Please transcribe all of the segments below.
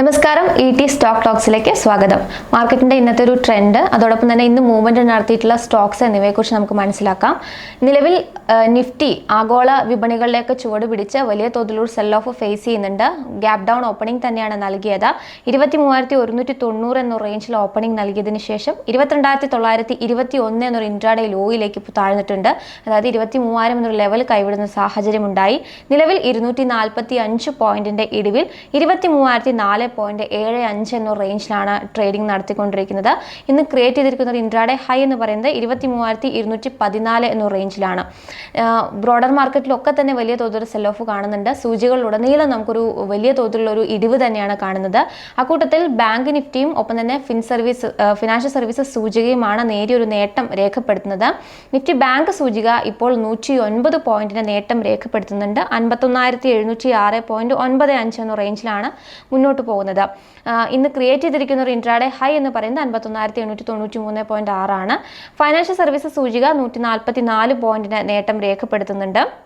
നമസ്കാരം E T stock ടോക്സിലേക്ക് സ്വാഗതം. മാർക്കറ്റിന്റെ ഇന്നത്തെ ഒരു ട്രെൻഡ് അതോടൊപ്പം തന്നെ ഇന്ന് മൂവ്മെന്റ് നടത്തിയിട്ടുള്ള സ്റ്റോക്സ് എന്നിവയെക്കുറിച്ച് നമുക്ക് മനസ്സിലാക്കാം. നിലവിൽ നിഫ്റ്റി ആഗോള വിപണികളിലേക്ക് ചുവട് പിടിച്ച് വലിയ തോതിലുള്ള സെൽ ഓഫ് ഫേസ് ചെയ്യുന്നുണ്ട്. ഗ്യാപ് ഡൗൺ ഓപ്പണിംഗ് തന്നെയാണ് നൽകിയത്. ഇരുപത്തി മൂവായിരത്തി ഒരുന്നൂറ്റി തൊണ്ണൂറ് എന്ന റേഞ്ചിൽ ഓപ്പണിംഗ് നൽകിയതിനു ശേഷം ഇരുപത്തിരണ്ടായിരത്തി തൊള്ളായിരത്തി ഇരുപത്തി ഒന്ന് എന്നൊരു ഇൻട്രാഡേ ലോയിലേക്ക് ഇപ്പോൾ താഴ്ന്നിട്ടുണ്ട്. അതായത് ഇരുപത്തി മൂവായിരം എന്നൊരു ലെവൽ കൈവിടുന്ന സാഹചര്യം ഉണ്ടായി നിലവിൽ ഇരുന്നൂറ്റി നാൽപ്പത്തി അഞ്ച് പോയിന്റിന്റെ ഇടിവിൽ ഇരുപത്തി മൂവായിരത്തി നാല് പോയിന്റ് ഏഴ് അഞ്ച് എന്ന റേഞ്ചിലാണ് ട്രേഡിംഗ് നടത്തിക്കൊണ്ടിരിക്കുന്നത്. ഇന്ന് ക്രിയേറ്റ് ചെയ്തിരിക്കുന്ന ഇൻട്രാഡേ ഹൈ എന്ന് പറയുന്നത് ഇരുപത്തി മൂവായിരത്തി ഇരുന്നൂറ്റി പതിനാല് എന്ന റേഞ്ചിലാണ് ബ്രോഡർ മാർക്കറ്റിലൊക്കെ തന്നെ വലിയ തോതിലുള്ള സെൽ ഓഫ് കാണുന്നുണ്ട്. സൂചികളിലുടനീളം നമുക്കൊരു വലിയ തോതിലുള്ള ഒരു ഇടിവ് തന്നെയാണ് കാണുന്നത്. അക്കൂട്ടത്തിൽ ബാങ്ക് നിഫ്റ്റിയും ഒപ്പം തന്നെ ഫിൻ സർവീസ് ഫിനാൻഷ്യൽ സർവീസസ് സൂചികയുമാണ് നേരിയൊരു നേട്ടം രേഖപ്പെടുത്തുന്നത്. നിഫ്റ്റി ബാങ്ക് സൂചിക ഇപ്പോൾ നൂറ്റി ഒൻപത് പോയിന്റിന് നേട്ടം രേഖപ്പെടുത്തുന്നുണ്ട്. അൻപത്തൊന്നായിരത്തി എഴുന്നൂറ്റി ആറ് പോയിന്റ് ഒൻപത് അഞ്ച് എന്ന റേഞ്ചിലാണ് മുന്നോട്ട് പോകുന്നത്. ആ, ഇന്ന് ക്രിയേറ്റ് ചെയ്തിരിക്കുന്ന ഒരു ഇൻട്രാഡേ ഹൈ എന്ന് പറയുന്നത് അൻപത്തൊന്നായിരത്തി എണ്ണൂറ്റി തൊണ്ണൂറ്റി മൂന്ന് പോയിന്റ് ആറാണ് ഫൈനാൻഷ്യൽ സർവീസസ് സൂചിക നൂറ്റി നാൽപ്പത്തി നാല് പോയിന്റിന് നേട്ടം രേഖപ്പെടുത്തുന്നുണ്ട്.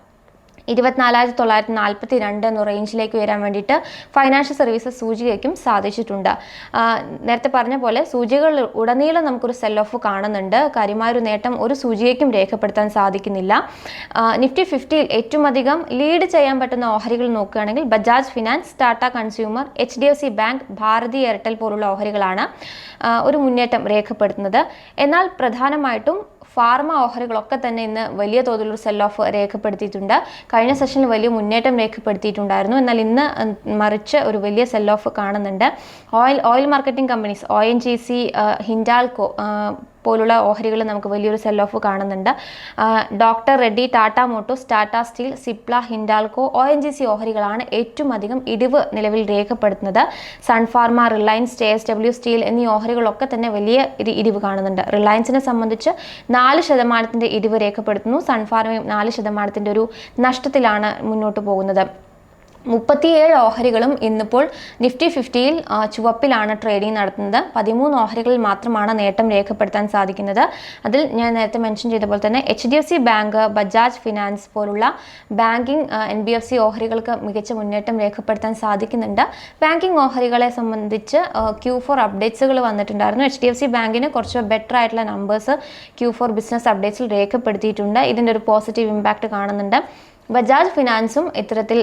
ഇരുപത്തിനാലായിരത്തി തൊള്ളായിരത്തി നാൽപ്പത്തി രണ്ട് എന്ന റേഞ്ചിലേക്ക് വരാൻ വേണ്ടിയിട്ട് ഫൈനാൻഷ്യൽ സർവീസസ് സൂചികയ്ക്കും സാധിച്ചിട്ടുണ്ട്. നേരത്തെ പറഞ്ഞ പോലെ സൂചികൾ ഉടനീളം നമുക്കൊരു സെൽ ഓഫ് കാണുന്നുണ്ട്. കാര്യമായൊരു നേട്ടം ഒരു സൂചികയ്ക്കും രേഖപ്പെടുത്താൻ സാധിക്കുന്നില്ല. നിഫ്റ്റി ഫിഫ്റ്റിയിൽ ഏറ്റവും അധികം ലീഡ് ചെയ്യാൻ പറ്റുന്ന ഓഹരികൾ നോക്കുകയാണെങ്കിൽ Bajaj finance Tata consumer H D F C bank Bharti Airtel പോലുള്ള ഓഹരികളാണ് ഒരു മുന്നേറ്റം രേഖപ്പെടുത്തുന്നത്. എന്നാൽ പ്രധാനമായിട്ടും ഫാർമ ഓഹരികളൊക്കെ തന്നെ ഇന്ന് വലിയ തോതിലൊരു സെൽ ഓഫ് രേഖപ്പെടുത്തിയിട്ടുണ്ട്. കഴിഞ്ഞ സെഷനിൽ വലിയ മുന്നേറ്റം രേഖപ്പെടുത്തിയിട്ടുണ്ടായിരുന്നു. എന്നാൽ ഇന്ന് മറിച്ച് ഒരു വലിയ സെൽ ഓഫ് കാണുന്നുണ്ട്. Oil oil marketing companies O N G C Hindalco പോലുള്ള ഓഹരികൾ നമുക്ക് വലിയൊരു സെൽ ഓഫ് കാണുന്നുണ്ട് doctor Reddy Tata motors Tata steel Cipla Hindalco O N G C ഓഹരികളാണ് ഏറ്റവും അധികം ഇടിവ് നിലവിൽ രേഖപ്പെടുത്തുന്നത്. Sun Pharma Reliance J S W steel എന്നീ ഓഹരികളൊക്കെ തന്നെ വലിയ ഇടിവ് കാണുന്നുണ്ട്. റിലയൻസിനെ സംബന്ധിച്ച് നാല് ശതമാനത്തിന്റെ ഇടിവ് രേഖപ്പെടുത്തുന്നു. സൺഫാർമയും നാല് ശതമാനത്തിന്റെ ഒരു നഷ്ടത്തിലാണ് മുന്നോട്ട് പോകുന്നത്. മുപ്പത്തിയേഴ് ഓഹരികളും ഇന്നിപ്പോൾ നിഫ്റ്റി ഫിഫ്റ്റിയിൽ ചുവപ്പിലാണ് ട്രേഡിംഗ് നടത്തുന്നത്. പതിമൂന്ന് ഓഹരികളിൽ മാത്രമാണ് നേട്ടം രേഖപ്പെടുത്താൻ സാധിക്കുന്നത്. അതിൽ ഞാൻ നേരത്തെ മെൻഷൻ ചെയ്ത പോലെ തന്നെ H D F C bank Bajaj finance പോലുള്ള banking N B F C ഓഹരികൾക്ക് മികച്ച മുന്നേറ്റം രേഖപ്പെടുത്താൻ സാധിക്കുന്നുണ്ട്. ബാങ്കിങ് ഓഹരികളെ സംബന്ധിച്ച് ക്യൂ ഫോർ അപ്ഡേറ്റ്സുകൾ വന്നിട്ടുണ്ടായിരുന്നു. എച്ച് ഡി എഫ് സി ബാങ്കിന് കുറച്ച് ബെറ്റർ ആയിട്ടുള്ള നമ്പേഴ്സ് ക്യൂ ഫോർ ബിസിനസ് അപ്ഡേറ്റ്സിൽ രേഖപ്പെടുത്തിയിട്ടുണ്ട്. ഇതിന്റെ ഒരു പോസിറ്റീവ് ഇമ്പാക്റ്റ് കാണുന്നുണ്ട്. ബജാജ് ഫിനാൻസും ഇത്തരത്തിൽ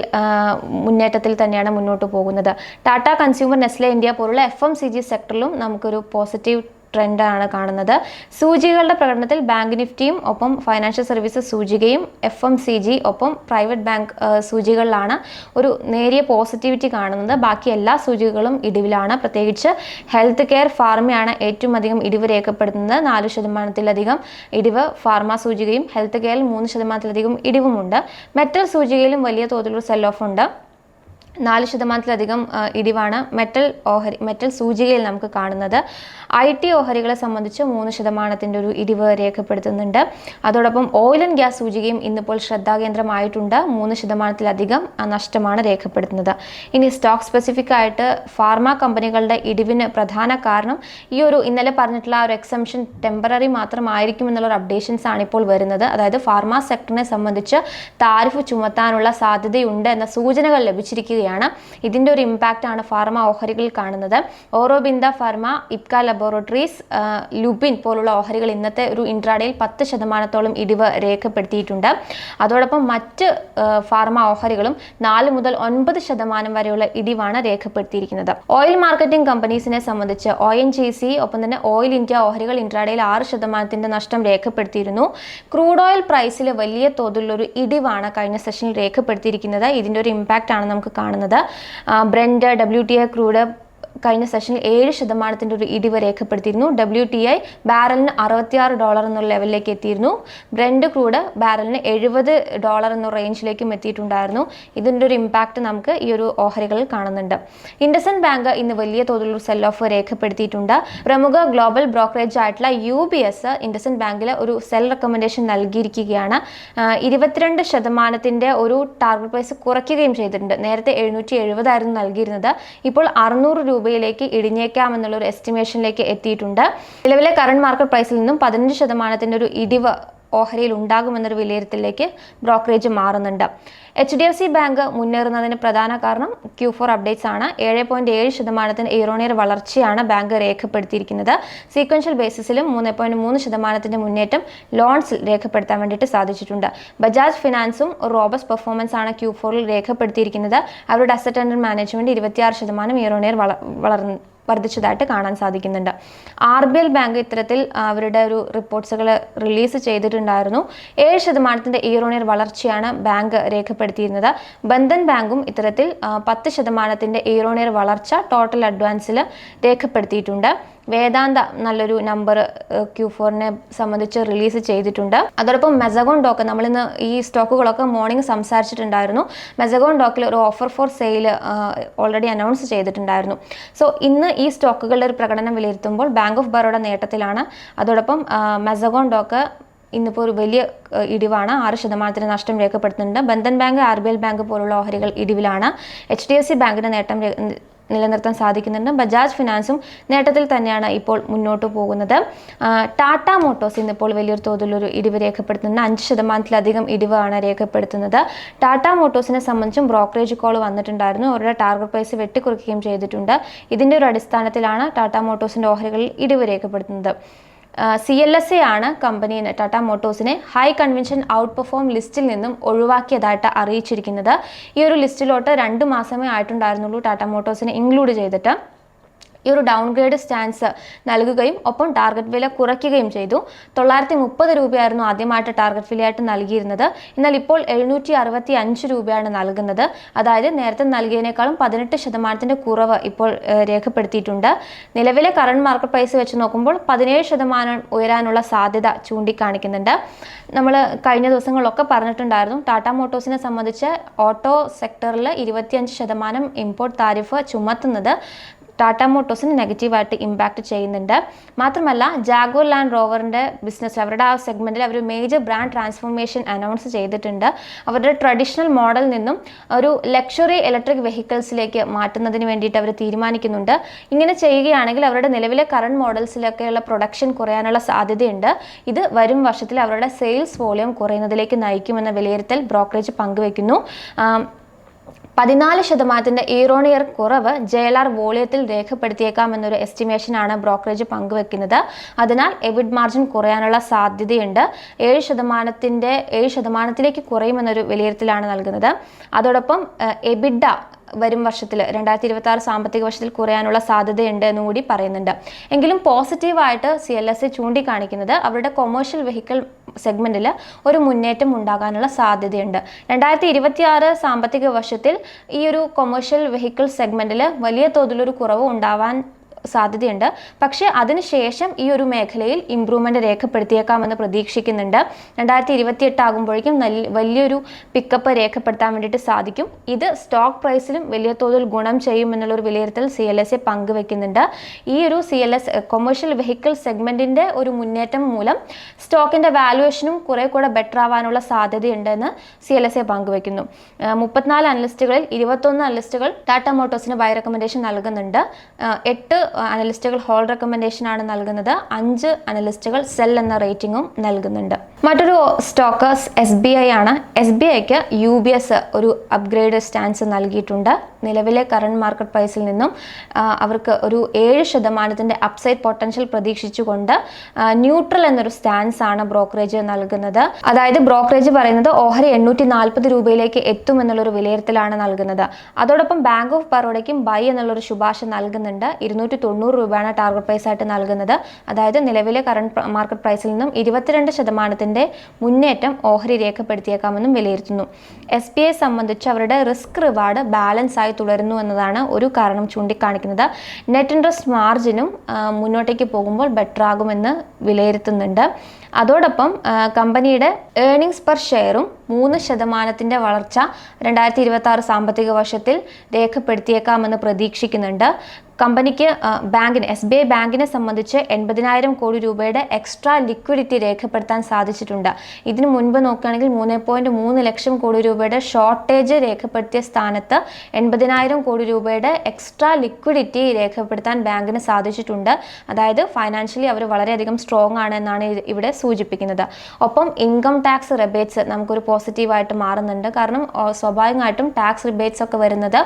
മുന്നേറ്റത്തിൽ തന്നെയാണ് മുന്നോട്ട് പോകുന്നത്. ടാറ്റ കൺസ്യൂമർ നെസ്ലെ ഇന്ത്യ പോലുള്ള എഫ് എം സി ജി സെക്ടറിലും നമുക്കൊരു പോസിറ്റീവ് ട്രെൻഡാണ് കാണുന്നത്. സൂചികകളുടെ പ്രകടനത്തിൽ ബാങ്ക് നിഫ്റ്റിയും ഒപ്പം ഫൈനാൻഷ്യൽ സർവീസസ് സൂചികയും എഫ് എം സി ജി ഒപ്പം പ്രൈവറ്റ് ബാങ്ക് സൂചികകളിലാണ് ഒരു നേരിയ പോസിറ്റിവിറ്റി കാണുന്നത്. ബാക്കി എല്ലാ സൂചികകളും ഇടിവിലാണ്. പ്രത്യേകിച്ച് ഹെൽത്ത് കെയർ ഫാർമയാണ് ഏറ്റവും അധികം ഇടിവ് രേഖപ്പെടുത്തുന്നത്. നാല് ശതമാനത്തിലധികം ഇടിവ് ഫാർമ സൂചികയും ഹെൽത്ത് കെയറിൽ മൂന്ന് ശതമാനത്തിലധികം ഇടിവുമുണ്ട്. മെറ്റൽ സൂചികയിലും വലിയ തോതിലുള്ള സെൽ ഓഫ് ഉണ്ട്. നാല് ശതമാനത്തിലധികം ഇടിവാണ് മെറ്റൽ ഓഹരി മെറ്റൽ സൂചികയിൽ നമുക്ക് കാണുന്നത്. ഐ ടി ഓഹരികളെ സംബന്ധിച്ച് മൂന്ന് ശതമാനത്തിന്റെ ഒരു ഇടിവ് രേഖപ്പെടുത്തുന്നുണ്ട്. അതോടൊപ്പം ഓയിൽ ആൻഡ് ഗ്യാസ് സൂചികയും ഇന്നിപ്പോൾ ശ്രദ്ധാകേന്ദ്രമായിട്ടുണ്ട്. മൂന്ന് ശതമാനത്തിലധികം നഷ്ടമാണ് രേഖപ്പെടുത്തുന്നത്. ഇനി സ്റ്റോക്ക് സ്പെസിഫിക് ആയിട്ട് ഫാർമ കമ്പനികളുടെ ഇടിവിന് പ്രധാന കാരണം ഈ ഒരു ഇന്നലെ പറഞ്ഞിട്ടുള്ള ഒരു എക്സംഷൻ ടെമ്പററി മാത്രമായിരിക്കും എന്നുള്ള ഒരു അപ്ഡേഷൻസ് ആണ് ഇപ്പോൾ വരുന്നത്. അതായത് ഫാർമ സെക്ടറിനെ സംബന്ധിച്ച് താരിഫ് ചുമത്താനുള്ള സാധ്യതയുണ്ട് എന്ന സൂചനകൾ ലഭിച്ചിരിക്കുകയാണ്. ഇതിന്റെ ഒരു ആണ് ഫാർമ ഓഹരികളിൽ കാണുന്നത്. ഓറോബിന്ദ ഫാർമ ഇപ്ക ലബോറട്ടറീസ് ലുബിൻ പോലുള്ള ഓഹരികൾ ഇന്നത്തെ ഒരു ഇൻട്രാഡേയിൽ പത്ത് ശതമാനത്തോളം ഇടിവ് രേഖപ്പെടുത്തിയിട്ടുണ്ട്. അതോടൊപ്പം മറ്റ് ഫാർമ ഓഹരികളും നാല് മുതൽ ഒൻപത് ശതമാനം വരെയുള്ള ഇടിവാണ് രേഖപ്പെടുത്തിയിരിക്കുന്നത്. ഓയിൽ മാർക്കറ്റിംഗ് കമ്പനീസിനെ സംബന്ധിച്ച് ഒ എൻ ജി സി ഒപ്പം തന്നെ ഓയിൽ ഇന്ത്യ ഓഹരികൾ ഇൻട്രാഡേയിൽ ആറ് ശതമാനത്തിന്റെ നഷ്ടം രേഖപ്പെടുത്തിയിരുന്നു. ക്രൂഡ് ഓയിൽ പ്രൈസിൽ വലിയ തോതിലുള്ള ഒരു ഇടിവാണ് കഴിഞ്ഞ സെഷനിൽ രേഖപ്പെടുത്തിയിരിക്കുന്നത്. ഇതിന്റെ ഒരു ഇമ്പാക്റ്റ് ആണ് നമുക്ക് കാണുന്നത്. Brent W T I crude കഴിഞ്ഞ സെഷനിൽ ഏഴ് ശതമാനത്തിന്റെ ഒരു ഇടിവ് രേഖപ്പെടുത്തിയിരുന്നു. ഡബ്ല്യു ടി ഐ ബാരലിന് അറുപത്തിയാറ് ഡോളർ എന്നുള്ള ലെവലിലേക്ക് എത്തിയിരുന്നു. ബ്രെൻഡ് ക്രൂഡ് ബാരലിന് എഴുപത് ഡോളർ എന്ന റേഞ്ചിലേക്കും എത്തിയിട്ടുണ്ടായിരുന്നു. ഇതിന്റെ ഒരു ഇമ്പാക്റ്റ് നമുക്ക് ഈ ഒരു ഓഹരികളിൽ കാണുന്നുണ്ട്. ഇൻഡസൻ ബാങ്ക് ഇന്ന് വലിയ തോതിലുള്ള സെൽ ഓഫ് രേഖപ്പെടുത്തിയിട്ടുണ്ട്. പ്രമുഖ ഗ്ലോബൽ ബ്രോക്കറേജ് ആയിട്ടുള്ള യു ബി എസ് ഇൻഡസൻ ബാങ്കിൽ ഒരു സെൽ റെക്കമെൻഡേഷൻ നൽകിയിരിക്കുകയാണ്. ഇരുപത്തിരണ്ട് ശതമാനത്തിന്റെ ഒരു ടാർഗറ്റ് പ്രൈസ് കുറയ്ക്കുകയും ചെയ്തിട്ടുണ്ട്. നേരത്തെ എഴുന്നൂറ്റി എഴുപതായിരുന്നു നൽകിയിരുന്നത്. ഇപ്പോൾ അറുന്നൂറ് രൂപയിലേക്ക് ഇടിഞ്ഞേക്കാമെന്നുള്ള ഒരു എസ്റ്റിമേഷനിലേക്ക് എത്തിയിട്ടുണ്ട്. നിലവിലെ കറണ്ട് മാർക്കറ്റ് പ്രൈസിൽ നിന്നും പതിനഞ്ച് ശതമാനത്തിന്റെ ഒരു ഇടിവ് ഓഹരിയിൽ ഉണ്ടാകുമെന്നൊരു വിലയിരുത്തലിലേക്ക് ബ്രോക്കറേജ് മാറുന്നുണ്ട്. H D F C bank മുന്നേറുന്നതിന് പ്രധാന കാരണം ക്യൂ ഫോർ അപ്ഡേറ്റ്സ് ആണ്. ഏഴ് പോയിന്റ് ഏഴ് ശതമാനത്തിന് ഇയറോണിയർ വളർച്ചയാണ് ബാങ്ക് രേഖപ്പെടുത്തിയിരിക്കുന്നത്. സീക്വൻഷ്യൽ ബേസിസിലും മൂന്ന് പോയിന്റ് മൂന്ന് ശതമാനത്തിന്റെ മുന്നേറ്റം ലോൺസിൽ രേഖപ്പെടുത്താൻ വേണ്ടിയിട്ട് സാധിച്ചിട്ടുണ്ട്. ബജാജ് ഫിനാൻസും റോബസ് പെർഫോമൻസ് ആണ് ക്യൂ ഫോറിൽ രേഖപ്പെടുത്തിയിരിക്കുന്നത്. അവരുടെ അസറ്റ് അണ്ടർ മാനേജ്മെന്റ് ഇരുപത്തിയാറ് ശതമാനം ഇയറോണിയർ വളർന്നു വർദ്ധിച്ചതായിട്ട് കാണാൻ സാധിക്കുന്നുണ്ട്. ആർ ബി എൽ ബാങ്ക് ഇത്തരത്തിൽ അവരുടെ ഒരു റിപ്പോർട്ട്സുകൾ റിലീസ് ചെയ്തിട്ടുണ്ടായിരുന്നു. ഏഴ് ശതമാനത്തിന്റെ ഇയറോണിയർ വളർച്ചയാണ് ബാങ്ക് രേഖപ്പെടുത്തിയിരുന്നത്. ബന്ധൻ ബാങ്കും ഇത്തരത്തിൽ പത്ത് ശതമാനത്തിന്റെ ഇയറോണിയർ വളർച്ച ടോട്ടൽ അഡ്വാൻസിൽ രേഖപ്പെടുത്തിയിട്ടുണ്ട്. വേദാന്ത നല്ലൊരു നമ്പർ ക്യൂ ഫോറിനെ സംബന്ധിച്ച് റിലീസ് ചെയ്തിട്ടുണ്ട്. അതോടൊപ്പം മെസഗോൺ ഡോക്ക് നമ്മളിന്ന് ഈ സ്റ്റോക്കുകളൊക്കെ മോർണിംഗ് സംസാരിച്ചിട്ടുണ്ടായിരുന്നു. മെസഗോൺ ഡോക്കിൽ ഒരു offer for sale already announce ചെയ്തിട്ടുണ്ടായിരുന്നു. സോ ഇന്ന് ഈ സ്റ്റോക്കുകളുടെ ഒരു പ്രകടനം വിലയിരുത്തുമ്പോൾ ബാങ്ക് ഓഫ് ബറോഡ നേട്ടത്തിലാണ്. അതോടൊപ്പം മെസഗോൺ ഡോക്ക് ഇന്നിപ്പോൾ ഒരു വലിയ ഇടിവാണ്. ആറ് ശതമാനത്തിന് നഷ്ടം രേഖപ്പെടുത്തുന്നുണ്ട്. Bandhan bank R B L bank പോലുള്ള ഓഹരികൾ ഇടിവിലാണ്. എച്ച് ഡി എഫ് സി ബാങ്കിന്റെ നേട്ടം നിലനിർത്താൻ സാധിക്കുന്നുണ്ട്. ബജാജ് ഫിനാൻസും നേട്ടത്തിൽ തന്നെയാണ് ഇപ്പോൾ മുന്നോട്ട് പോകുന്നത്. ടാറ്റ മോട്ടോഴ്സ് ഇന്നിപ്പോൾ വലിയൊരു തോതിലൊരു ഇടിവ് രേഖപ്പെടുത്തുന്നുണ്ട്. അഞ്ച് ശതമാനത്തിലധികം ഇടിവാണ് രേഖപ്പെടുത്തുന്നത്. ടാറ്റ മോട്ടോഴ്സിനെ സംബന്ധിച്ചും ബ്രോക്കറേജ് കോൾ വന്നിട്ടുണ്ടായിരുന്നു. അവരുടെ ടാർഗറ്റ് പ്രൈസ് വെട്ടിക്കുറിക്കുകയും ചെയ്തിട്ടുണ്ട്. ഇതിന്റെ ഒരു അടിസ്ഥാനത്തിലാണ് ടാറ്റ മോട്ടോഴ്സിന്റെ ഓഹരികളിൽ ഇടിവ് രേഖപ്പെടുത്തുന്നത്. സി എൽ എസ് എ ആണ് കമ്പനിയെ ടാറ്റ മോട്ടോഴ്സിനെ ഹൈ കൺവെൻഷൻ ഔട്ട് പെർഫോം ലിസ്റ്റിൽ നിന്നും ഒഴിവാക്കിയതായിട്ട് അറിയിച്ചിരിക്കുന്നത്. ഈ ഒരു ലിസ്റ്റിലോട്ട് രണ്ട് മാസമേ ആയിട്ടുണ്ടായിരുന്നുള്ളൂ ടാറ്റ മോട്ടോഴ്സിനെ ഇൻക്ലൂഡ് ചെയ്തിട്ട്. ഈ ഒരു ഡൗൺഗ്രേഡ് സ്റ്റാൻസ് നൽകുകയും ഒപ്പം ടാർഗറ്റ് വില കുറയ്ക്കുകയും ചെയ്തു. തൊള്ളായിരത്തി മുപ്പത് രൂപയായിരുന്നു ആദ്യമായിട്ട് ടാർഗറ്റ് വിലയായിട്ട് നൽകിയിരുന്നത്. എന്നാൽ ഇപ്പോൾ എഴുന്നൂറ്റി അറുപത്തി അഞ്ച് രൂപയാണ് നൽകുന്നത്. അതായത് നേരത്തെ നൽകിയതിനേക്കാളും പതിനെട്ട് ശതമാനത്തിന്റെ കുറവ് ഇപ്പോൾ രേഖപ്പെടുത്തിയിട്ടുണ്ട്. നിലവിലെ കറണ്ട് മാർക്കറ്റ് പ്രൈസ് വെച്ച് നോക്കുമ്പോൾ പതിനേഴ് ശതമാനം ഉയരാനുള്ള സാധ്യത ചൂണ്ടിക്കാണിക്കുന്നുണ്ട്. നമ്മൾ കഴിഞ്ഞ ദിവസങ്ങളിലൊക്കെ പറഞ്ഞിട്ടുണ്ടായിരുന്നു ടാറ്റ മോട്ടോഴ്സിനെ സംബന്ധിച്ച് ഓട്ടോ സെക്ടറിൽ ഇരുപത്തിയഞ്ച് ശതമാനം ഇമ്പോർട്ട് താരിഫ് ചുമത്തുന്നത്. ടാറ്റ മോട്ടോഴ്സിന് നെഗറ്റീവായിട്ട് ഇമ്പാക്റ്റ് ചെയ്യുന്നുണ്ട്. മാത്രമല്ല ജാഗോ ലാൻഡ് റോവറിന്റെ ബിസിനസ് അവരുടെ ആ സെഗ്മെന്റിൽ അവർ മേജർ ബ്രാൻഡ് ട്രാൻസ്ഫോർമേഷൻ അനൗൺസ് ചെയ്തിട്ടുണ്ട്. അവരുടെ ട്രഡീഷണൽ മോഡൽ നിന്നും ഒരു ലക്ഷറി ഇലക്ട്രിക് വെഹിക്കിൾസിലേക്ക് മാറ്റുന്നതിന് വേണ്ടിയിട്ട് അവർ തീരുമാനിക്കുന്നുണ്ട്. ഇങ്ങനെ ചെയ്യുകയാണെങ്കിൽ അവരുടെ നിലവിലെ കറണ്ട് മോഡൽസിലൊക്കെയുള്ള പ്രൊഡക്ഷൻ കുറയാനുള്ള സാധ്യതയുണ്ട്. ഇത് വരും വർഷത്തിൽ അവരുടെ സെയിൽസ് വോളിയം കുറയുന്നതിലേക്ക് നയിക്കുമെന്ന വിലയിരുത്തൽ ബ്രോക്കറേജ് പങ്കുവയ്ക്കുന്നു പതിനാല് ശതമാനത്തിന്റെ ഇയറോണിയർ കുറവ് ജെ എൽ ആർ വോളിയത്തിൽ രേഖപ്പെടുത്തിയേക്കാം എന്നൊരു എസ്റ്റിമേഷനാണ് ബ്രോക്കറേജ് പങ്കുവെക്കുന്നത്. അതിനാൽ എബിഡ് മാർജിൻ കുറയാനുള്ള സാധ്യതയുണ്ട്. ഏഴ് ശതമാനത്തിന്റെ ഏഴ് ശതമാനത്തിലേക്ക് കുറയുമെന്നൊരു വിലയിരുത്തലാണ് നൽകുന്നത്. അതോടൊപ്പം എബിഡ വരും വർഷത്തിൽ രണ്ടായിരത്തി ഇരുപത്തി ആറ് സാമ്പത്തിക വർഷത്തിൽ കുറയാനുള്ള സാധ്യതയുണ്ട് എന്ന് കൂടി പറയുന്നുണ്ട്. എങ്കിലും പോസിറ്റീവായിട്ട് സി എൽ എസ് ചൂണ്ടിക്കാണിക്കുന്നത് അവരുടെ കൊമേഴ്ഷ്യൽ വെഹിക്കിൾ സെഗ്മെന്റിൽ ഒരു മുന്നേറ്റം ഉണ്ടാകാനുള്ള സാധ്യതയുണ്ട്. രണ്ടായിരത്തി ഇരുപത്തി ആറ് സാമ്പത്തിക വർഷത്തിൽ ഈ ഒരു കൊമേഴ്ഷ്യൽ വെഹിക്കിൾ സെഗ്മെന്റിൽ വലിയ തോതിലൊരു കുറവ് ഉണ്ടാവാൻ സാധ്യതയുണ്ട്. പക്ഷേ അതിനുശേഷം ഈ ഒരു മേഖലയിൽ ഇംപ്രൂവ്മെന്റ് രേഖപ്പെടുത്തിയേക്കാമെന്ന് പ്രതീക്ഷിക്കുന്നുണ്ട്. രണ്ടായിരത്തി ഇരുപത്തി എട്ട് ആകുമ്പോഴേക്കും വലിയൊരു പിക്കപ്പ് രേഖപ്പെടുത്താൻ വേണ്ടിയിട്ട് സാധിക്കും. ഇത് സ്റ്റോക്ക് പ്രൈസിലും വലിയ തോതിൽ ഗുണം ചെയ്യുമെന്നുള്ളൊരു വിലയിരുത്തൽ സി എൽ എസ് എ പങ്കുവെക്കുന്നുണ്ട്. ഈ ഒരു C L S commercial vehicle സെഗ്മെന്റിന്റെ ഒരു മുന്നേറ്റം മൂലം സ്റ്റോക്കിന്റെ വാലുവേഷനും കുറെ കൂടെ ബെറ്റർ ആവാനുള്ള സാധ്യതയുണ്ടെന്ന് സി എൽ എസ് എ പങ്കുവെക്കുന്നു. മുപ്പത്തിനാല് അനലിസ്റ്റുകളിൽ ഇരുപത്തൊന്ന് അനലിസ്റ്റുകൾ ടാറ്റ മോട്ടോഴ്സിന് ബൈ റെക്കമെൻഡേഷൻ നൽകുന്നുണ്ട്. എട്ട് അനലിസ്റ്റുകൾ ഹോൾ റെക്കമെൻഡേഷൻ ആണ് നൽകുന്നത്. അഞ്ച് അനലിസ്റ്റുകൾ സെൽ എന്ന റേറ്റിംഗും നൽകുന്നുണ്ട്. മറ്റൊരു stock is S B I ആണ്. എസ് ബി ഐക്ക് യു ബി എസ് ഒരു അപ്ഗ്രേഡ് സ്റ്റാൻസ് നൽകിയിട്ടുണ്ട്. നിലവിലെ കറണ്ട് മാർക്കറ്റ് പ്രൈസിൽ നിന്നും അവർക്ക് ഒരു ഏഴ് ശതമാനത്തിന്റെ അപ്സൈഡ് പൊട്ടൻഷ്യൽ പ്രതീക്ഷിച്ചുകൊണ്ട് ന്യൂട്രൽ എന്നൊരു സ്റ്റാൻസ് ആണ് ബ്രോക്കറേജ് നൽകുന്നത്. അതായത് ബ്രോക്കറേജ് പറയുന്നത് ഓഹരി എണ്ണൂറ്റി നാൽപ്പത് രൂപയിലേക്ക് എത്തും എന്നുള്ളൊരു വിലയിരുത്തലാണ് നൽകുന്നത്. അതോടൊപ്പം ബാങ്ക് ഓഫ് ബറോഡയ്ക്കും ബൈ എന്നുള്ളൊരു ശുപാർശ നൽകുന്നുണ്ട്. ഇരുന്നൂറ്റി തൊണ്ണൂറ് രൂപയാണ് ടാർഗറ്റ് പ്രൈസായിട്ട് നൽകുന്നത്. അതായത് നിലവിലെ കറണ്ട് മാർക്കറ്റ് പ്രൈസിൽ നിന്നും ഇരുപത്തിരണ്ട് ശതമാനത്തിന്റെ മുന്നേറ്റം ഓഹരി രേഖപ്പെടുത്തിയേക്കാമെന്നും വിലയിരുത്തുന്നു. എസ് ബി ഐ സംബന്ധിച്ച് അവരുടെ റിസ്ക് റിവാർഡ് ബാലൻസ് ആയി തുടരുന്നു എന്നതാണ് ഒരു കാരണം ചൂണ്ടിക്കാണിക്കുന്നത്. നെറ്റ് ഇൻട്രസ്റ്റ് മാർജിനും മുന്നോട്ടേക്ക് പോകുമ്പോൾ ബെറ്റർ ആകുമെന്ന് വിലയിരുത്തുന്നുണ്ട്. അതോടൊപ്പം കമ്പനിയുടെ ഏർണിങ്സ് പെർ ഷെയറും മൂന്ന് ശതമാനത്തിന്റെ വളർച്ച രണ്ടായിരത്തി ഇരുപത്തി സാമ്പത്തിക വർഷത്തിൽ രേഖപ്പെടുത്തിയേക്കാമെന്ന് പ്രതീക്ഷിക്കുന്നുണ്ട്. കമ്പനിക്ക് ബാങ്കിന് എസ് ബി ഐ ബാങ്കിനെ സംബന്ധിച്ച് എൺപതിനായിരം കോടി രൂപയുടെ എക്സ്ട്രാ ലിക്വിഡിറ്റി രേഖപ്പെടുത്താൻ സാധിച്ചിട്ടുണ്ട്. ഇതിനു മുൻപ് നോക്കുകയാണെങ്കിൽ മൂന്ന് പോയിന്റ് മൂന്ന് ലക്ഷം കോടി രൂപയുടെ ഷോർട്ടേജ് രേഖപ്പെടുത്തിയ സ്ഥാനത്ത് എൺപതിനായിരം കോടി രൂപയുടെ എക്സ്ട്രാ ലിക്വിഡിറ്റി രേഖപ്പെടുത്താൻ ബാങ്കിന് സാധിച്ചിട്ടുണ്ട്. അതായത് ഫൈനാൻഷ്യലി അവർ വളരെയധികം സ്ട്രോങ് ആണ് എന്നാണ് ഇവിടെ സൂചിപ്പിക്കുന്നത്. ഒപ്പം ഇൻകം ടാക്സ് റിബേറ്റ്സ് നമുക്കൊരു പോസിറ്റീവായിട്ട് മാറുന്നുണ്ട്. കാരണം സ്വാഭാവികമായിട്ടും ടാക്സ് റിബേറ്റ്സ് ഒക്കെ വരുന്നത്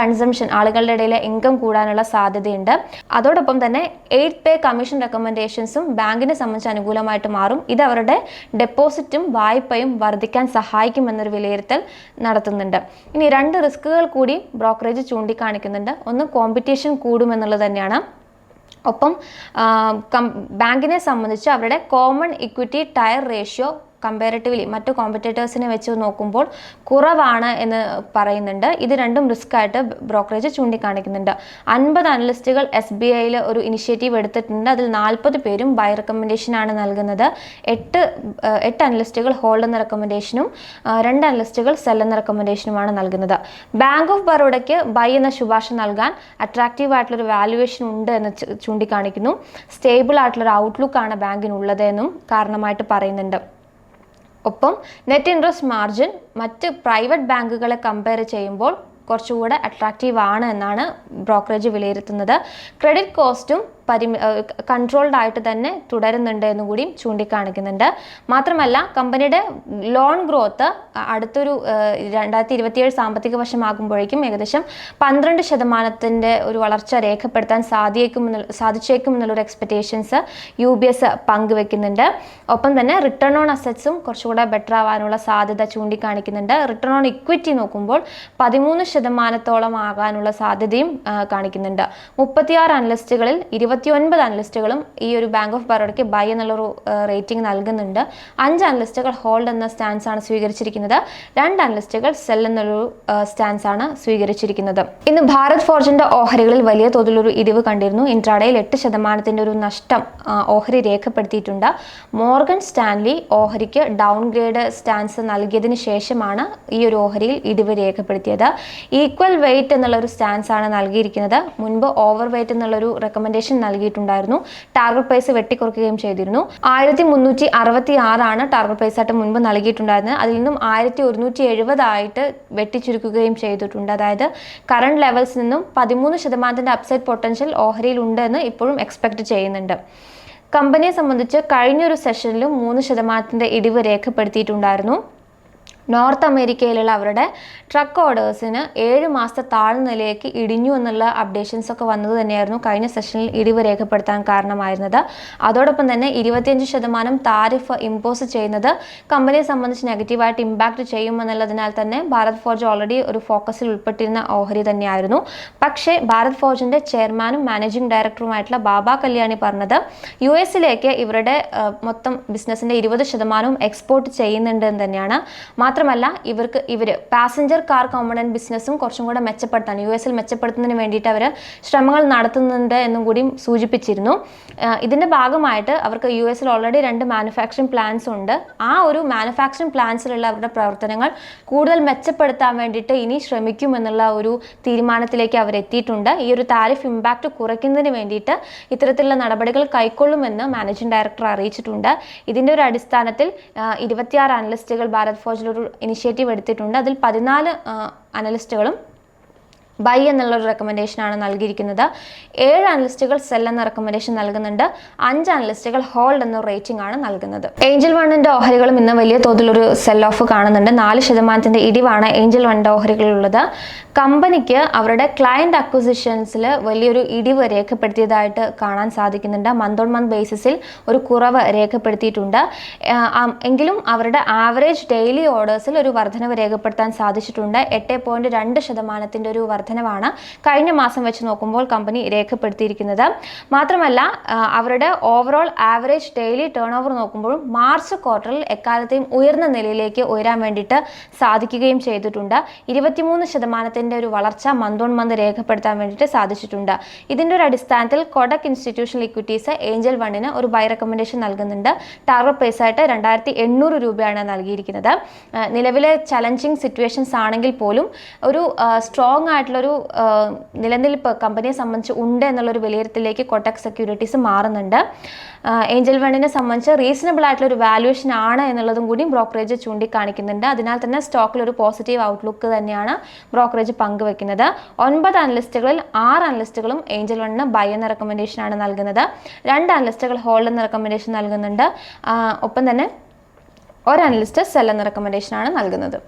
കൺസംഷൻ ആളുകളുടെ ഇടയിലെ ഇൻകം കൂടാനുള്ള സാധ്യതയുണ്ട്. അതോടൊപ്പം തന്നെ എയ്റ്റ് പേ കമ്മീഷൻ റെക്കമെൻഡേഷൻസും ബാങ്കിനെ സംബന്ധിച്ച് അനുകൂലമായിട്ട് മാറും. ഇത് അവരുടെ ഡെപ്പോസിറ്റും വായ്പയും വർദ്ധിക്കാൻ സഹായിക്കുമെന്നൊരു വിലയിരുത്തൽ നടത്തുന്നുണ്ട്. ഇനി രണ്ട് റിസ്കുകൾ കൂടി ബ്രോക്കറേജ് ചൂണ്ടിക്കാണിക്കുന്നുണ്ട്. ഒന്ന് കോമ്പറ്റീഷൻ കൂടുമെന്നുള്ളത് തന്നെയാണ്. ഒപ്പം ബാങ്കിനെ സംബന്ധിച്ച് അവരുടെ common equity tier ratio comparatively മറ്റു കോമ്പറ്റേറ്റേഴ്സിനെ വെച്ച് നോക്കുമ്പോൾ കുറവാണ് എന്ന് പറയുന്നുണ്ട്. ഇത് രണ്ടും റിസ്ക് ആയിട്ട് ബ്രോക്കറേജ് ചൂണ്ടിക്കാണിക്കുന്നുണ്ട്. അൻപത് അനലിസ്റ്റുകൾ എസ് ബി ഐയിൽ ഒരു ഇനിഷ്യേറ്റീവ് എടുത്തിട്ടുണ്ട്. അതിൽ നാൽപ്പത് പേരും ബൈ റെക്കമെൻഡേഷനാണ് നൽകുന്നത്. എട്ട് എട്ട് അനലിസ്റ്റുകൾ ഹോൾഡ് എന്ന റെക്കമെൻഡേഷനും രണ്ട് അനലിസ്റ്റുകൾ സെൽ എന്ന റെക്കമെൻഡേഷനുമാണ് നൽകുന്നത്. ബാങ്ക് ഓഫ് ബറോഡയ്ക്ക് ബൈ എന്ന ശുപാർശ നൽകാൻ അട്രാക്റ്റീവ് ആയിട്ടുള്ള ഒരു വാല്യുവേഷൻ ഉണ്ട് എന്ന് ചൂണ്ടിക്കാണിക്കുന്നു. സ്റ്റേബിൾ ആയിട്ടുള്ള ഒരു ഔട്ട്ലുക്ക് ആണ് ബാങ്കിനുള്ളത് എന്നും കാരണമായിട്ട് പറയുന്നുണ്ട്. ഒപ്പം നെറ്റ് ഇൻട്രസ്റ്റ് മാർജിൻ മറ്റ് പ്രൈവറ്റ് ബാങ്കുകളെ കമ്പയർ ചെയ്യുമ്പോൾ കുറച്ചുകൂടെ അട്രാക്റ്റീവ് ആണ് എന്നാണ് ബ്രോക്കറേജ് വിലയിരുത്തുന്നത്. ക്രെഡിറ്റ് കോസ്റ്റും പരിമി കൺട്രോൾഡ് ആയിട്ട് തന്നെ തുടരുന്നുണ്ട് എന്ന് കൂടിയും ചൂണ്ടിക്കാണിക്കുന്നുണ്ട്. മാത്രമല്ല കമ്പനിയുടെ ലോൺ ഗ്രോത്ത് അടുത്തൊരു രണ്ടായിരത്തി ഇരുപത്തിയേഴ് സാമ്പത്തിക വർഷമാകുമ്പോഴേക്കും ഏകദേശം പന്ത്രണ്ട് ശതമാനത്തിന്റെ ഒരു വളർച്ച രേഖപ്പെടുത്താൻ സാധിക്കും സാധിച്ചേക്കും എന്നുള്ളൊരു എക്സ്പെക്റ്റേഷൻസ് യു ബി എസ് പങ്കുവെക്കുന്നുണ്ട്. ഒപ്പം തന്നെ റിട്ടേൺ ഓൺ അസറ്റ്സും കുറച്ചുകൂടെ ബെറ്റർ ആവാനുള്ള സാധ്യത ചൂണ്ടിക്കാണിക്കുന്നുണ്ട്. റിട്ടേൺ ഓൺ ഇക്വിറ്റി നോക്കുമ്പോൾ പതിമൂന്ന് ശതമാനത്തോളം ആകാനുള്ള സാധ്യതയും കാണിക്കുന്നുണ്ട്. മുപ്പത്തിയാറ് അനലിസ്റ്റുകളിൽ ഇരുപത്തിയൊൻപത് അനലിസ്റ്റുകളും ഈ ഒരു ബാങ്ക് ഓഫ് ബറോഡയ്ക്ക് ബൈ എന്നുള്ളൊരു റേറ്റിംഗ് നൽകുന്നുണ്ട്. അഞ്ച് അനലിസ്റ്റുകൾ ഹോൾഡ് എന്ന സ്റ്റാൻസ് ആണ് സ്വീകരിച്ചിരിക്കുന്നത്. രണ്ട് അനലിസ്റ്റുകൾ സെൽ എന്നൊരു സ്റ്റാൻസ് ആണ് സ്വീകരിച്ചിരിക്കുന്നത്. ഇന്ന് ഭാരത് ഫോർജിന്റെ ഓഹരികളിൽ വലിയ തോതിലൊരു ഇടിവ് കണ്ടിരുന്നു. ഇൻട്രാഡയിൽ എട്ട് ശതമാനത്തിന്റെ ഒരു നഷ്ടം ഓഹരി രേഖപ്പെടുത്തിയിട്ടുണ്ട്. മോർഗൻ സ്റ്റാൻലി ഓഹരിക്ക് ഡൗൺ ഗ്രേഡ് സ്റ്റാൻസ് നൽകിയതിന് ശേഷമാണ് ഈ ഒരു ഓഹരിയിൽ ഇടിവ് രേഖപ്പെടുത്തിയത്. ഈക്വൽ വെയിറ്റ് എന്നുള്ള ഒരു സ്റ്റാൻസ് ആണ് നൽകിയിരിക്കുന്നത്. മുൻപ് ഓവർ വെയിറ്റ് എന്നുള്ളൊരു റെക്കമെൻഡേഷൻ നൽകിയിട്ടുണ്ടായിരുന്നു. ടാർഗറ്റ് പ്രൈസ് വെട്ടിക്കുറയ്ക്കുകയും ചെയ്തിരുന്നു. ആയിരത്തി മുന്നൂറ്റി അറുപത്തി ആറാണ് ടാർഗറ്റ് പ്രൈസ് ആയിട്ട് മുൻപ് നൽകിയിട്ടുണ്ടായിരുന്നത്. അതിൽ നിന്നും ആയിരത്തി ഒരുന്നൂറ്റി എഴുപതായിട്ട് വെട്ടിച്ചുരുക്കുകയും ചെയ്തിട്ടുണ്ട്. അതായത് കറണ്ട് ലെവൽസ് നിന്നും പതിമൂന്ന് ശതമാനത്തിന്റെ അപ്സൈഡ് പൊട്ടൻഷ്യൽ ഓഹരിയിൽ ഉണ്ട് എന്ന് ഇപ്പോഴും എക്സ്പെക്ട് ചെയ്യുന്നുണ്ട്. കമ്പനിയെ സംബന്ധിച്ച് കഴിഞ്ഞൊരു സെഷനിലും മൂന്ന് ശതമാനത്തിന്റെ ഇടിവ് രേഖപ്പെടുത്തിയിട്ടുണ്ടായിരുന്നു. നോർത്ത് അമേരിക്കയിലുള്ള അവരുടെ ട്രക്ക് ഓർഡേഴ്സിന് ഏഴ് മാസത്തെ താഴ്ന്ന നിലയിലേക്ക് ഇടിഞ്ഞു എന്നുള്ള അപ്ഡേഷൻസ് ഒക്കെ വന്നത് തന്നെയായിരുന്നു കഴിഞ്ഞ സെഷനിൽ ഇടിവ് രേഖപ്പെടുത്താൻ കാരണമായിരുന്നത്. അതോടൊപ്പം തന്നെ ഇരുപത്തിയഞ്ച് ശതമാനം താരിഫ് ഇമ്പോസ് ചെയ്യുന്നത് കമ്പനിയെ സംബന്ധിച്ച് നെഗറ്റീവായിട്ട് ഇമ്പാക്റ്റ് ചെയ്യുമെന്നുള്ളതിനാൽ തന്നെ ഭാരത് ഫോർജ് ഓൾറെഡി ഒരു ഫോക്കസിൽ ഉൾപ്പെട്ടിരുന്ന ഓഹരി തന്നെയായിരുന്നു. പക്ഷേ ഭാരത് ഫോർജിന്റെ ചെയർമാനും മാനേജിംഗ് ഡയറക്ടറുമായിട്ടുള്ള ബാബ കല്യാണി പറഞ്ഞത് യു എസിലേക്ക് ഇവരുടെ മൊത്തം ബിസിനസിന്റെ ഇരുപത് ശതമാനവും എക്സ്പോർട്ട് ചെയ്യുന്നുണ്ട് എന്ന് തന്നെയാണ്. മാത്രമല്ല ഇവർക്ക് ഇവർ പാസഞ്ചർ കാർ കോമ്പണന്റ് ബിസിനസ്സും കുറച്ചും കൂടെ മെച്ചപ്പെടുത്താൻ യു എസിൽ മെച്ചപ്പെടുത്തുന്നതിന് വേണ്ടിയിട്ട് അവർ ശ്രമങ്ങൾ നടത്തുന്നുണ്ട് എന്നും കൂടി സൂചിപ്പിച്ചിരുന്നു. ഇതിന്റെ ഭാഗമായിട്ട് അവർക്ക് യു എസിൽ ഓൾറെഡി രണ്ട് മാനുഫാക്ചറിങ് പ്ലാൻസ് ഉണ്ട്. ആ ഒരു മാനുഫാക്ചറിങ് പ്ലാൻസിലുള്ള അവരുടെ പ്രവർത്തനങ്ങൾ കൂടുതൽ മെച്ചപ്പെടുത്താൻ വേണ്ടിയിട്ട് ഇനി ശ്രമിക്കുമെന്നുള്ള ഒരു തീരുമാനത്തിലേക്ക് അവർ എത്തിയിട്ടുണ്ട്. ഈ ഒരു താരിഫ് ഇമ്പാക്റ്റ് കുറയ്ക്കുന്നതിന് വേണ്ടിയിട്ട് ഇത്തരത്തിലുള്ള നടപടികൾ കൈക്കൊള്ളുമെന്ന് മാനേജിംഗ് ഡയറക്ടർ അറിയിച്ചിട്ടുണ്ട്. ഇതിന്റെ ഒരു അടിസ്ഥാനത്തിൽ ഇരുപത്തിയാറ് അനലിസ്റ്റുകൾ ഭാരത് ഫോജിലൊരു ഇനിഷ്യേറ്റീവ് എടുത്തിട്ടുണ്ട്. അതിൽ പതിനാല് അനലിസ്റ്റുകളും ബൈ എന്നുള്ള ഒരു റെക്കമെൻഡേഷനാണ് നൽകിയിരിക്കുന്നത്. ഏഴ് അനലിസ്റ്റുകൾ സെൽ എന്ന റെക്കമെൻഡേഷൻ നൽകുന്നുണ്ട്. അഞ്ച് അനലിസ്റ്റുകൾ ഹോൾഡ് എന്ന റേറ്റിംഗ് ആണ് നൽകുന്നത്. ഏഞ്ചൽ വണ്ണിന്റെ ഓഹരികളും ഇന്ന് വലിയ തോതിലൊരു സെൽ ഓഫ് കാണുന്നുണ്ട്. നാല് ശതമാനത്തിന്റെ ഇടിവാണ് ഏഞ്ചൽ വണ്ണിന്റെ ഓഹരികളുള്ളത് കമ്പനിക്ക് അവരുടെ ക്ലയന്റ് അക്വിസിഷൻസിൽ വലിയൊരു ഇടിവ് രേഖപ്പെടുത്തിയതായിട്ട് കാണാൻ സാധിക്കുന്നുണ്ട്. മന്ത് ഓൺ മന്ത് ബേസിസിൽ ഒരു കുറവ് രേഖപ്പെടുത്തിയിട്ടുണ്ട്. എങ്കിലും അവരുടെ ആവറേജ് ഡെയിലി ഓർഡേഴ്സിൽ ഒരു വർധനവ് രേഖപ്പെടുത്താൻ സാധിച്ചിട്ടുണ്ട്. എട്ട് പോയിന്റ് രണ്ട് ശതമാനത്തിന്റെ ഒരു വർധന വർധനവാണ് കഴിഞ്ഞ മാസം വെച്ച് നോക്കുമ്പോൾ കമ്പനി രേഖപ്പെടുത്തിയിരിക്കുന്നത്. മാത്രമല്ല അവരുടെ overall average daily turnover നോക്കുമ്പോഴും മാർച്ച് ക്വാർട്ടറിൽ എക്കാലത്തെയും ഉയർന്ന നിലയിലേക്ക് ഉയരാൻ വേണ്ടിയിട്ട് സാധിക്കുകയും ചെയ്തിട്ടുണ്ട്. ഇരുപത്തിമൂന്ന് ശതമാനത്തിന്റെ ഒരു വളർച്ച മന്ത് ഓൺ മന്ത് രേഖപ്പെടുത്താൻ വേണ്ടിയിട്ട് സാധിച്ചിട്ടുണ്ട്. ഇതിന്റെ ഒരു അടിസ്ഥാനത്തിൽ കൊടക് ഇൻസ്റ്റിറ്റ്യൂഷണൽ ഇക്വിറ്റീസ് ഏഞ്ചൽ വണ്ണിന് ഒരു ബൈ റെക്കമെൻഡേഷൻ നൽകുന്നുണ്ട്. ടാർഗറ്റ് പ്രൈസ് ആയിട്ട് രണ്ടായിരത്തി എണ്ണൂറ് രൂപയാണ് നൽകിയിരിക്കുന്നത്. നിലവിലെ ചലഞ്ചിങ് സിറ്റുവേഷൻസ് ആണെങ്കിൽ പോലും ഒരു സ്ട്രോങ് ആയിട്ടുള്ളൊരു ആ, നിലനിൽപ്പ് കമ്പനിയെ സംബന്ധിച്ച് ഉണ്ട് എന്നുള്ളൊരു വിലയിരുത്തലിലേക്ക് കൊട്ടക് സെക്യൂരിറ്റീസ് മാറുന്നുണ്ട്. ഏഞ്ചൽ വണ്ണിനെ സംബന്ധിച്ച് റീസണബിൾ ആയിട്ടുള്ള ഒരു വാല്യുവേഷൻ ആണ് എന്നുള്ളതും കൂടി ബ്രോക്കറേജ് ചൂണ്ടിക്കാണിക്കുന്നുണ്ട്. അതിനാൽ തന്നെ സ്റ്റോക്കിൽ ഒരു പോസിറ്റീവ് ഔട്ട്ലുക്ക് തന്നെയാണ് ബ്രോക്കറേജ് പങ്കുവെക്കുന്നത്. ഒൻപത് അനലിസ്റ്റുകളിൽ ആറ് അനലിസ്റ്റുകളും ഏഞ്ചൽ വണ്ണിന് ബൈ എന്ന റെക്കമെൻഡേഷൻ ആണ് നൽകുന്നത്. രണ്ട് അനലിസ്റ്റുകൾ ഹോൾഡ് എന്ന റെക്കമെൻഡേഷൻ നൽകുന്നുണ്ട്. ഒപ്പം തന്നെ ഒരു അനലിസ്റ്റ് സെൽ എന്ന റെക്കമെൻഡേഷൻ ആണ് നൽകുന്നത്.